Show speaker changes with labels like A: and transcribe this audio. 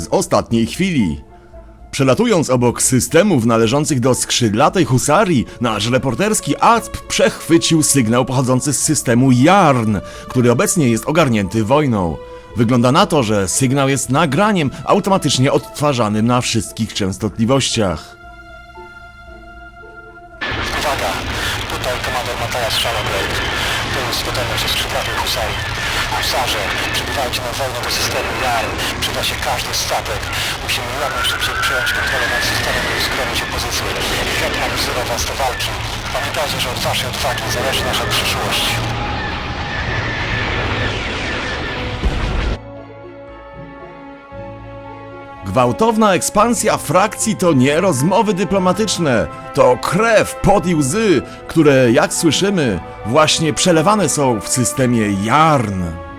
A: z ostatniej chwili. Przelatując obok systemów należących do skrzydlatej husarii, nasz reporterski ACP przechwycił sygnał pochodzący z systemu JARN, który obecnie jest ogarnięty wojną. Wygląda na to, że sygnał jest nagraniem automatycznie odtwarzanym na wszystkich częstotliwościach.
B: Uwaga, tutaj komandor Matajas Shadowblade. To jest gotowość skrzydlatej husarii. Husarze, przybywajcie na wojnę do systemu JARM. Przyda się każdy statek. Musimy jak najszybciej przejąć kontrolę nad systemem i uzbroić opozycję. Hetman wzywa was do walki. Pamiętajcie, że od waszej odwagi zależy nasza przyszłość.
A: Gwałtowna ekspansja frakcji to nie rozmowy dyplomatyczne, to krew, pot i łzy, które, jak słyszymy, właśnie przelewane są w systemie JARN.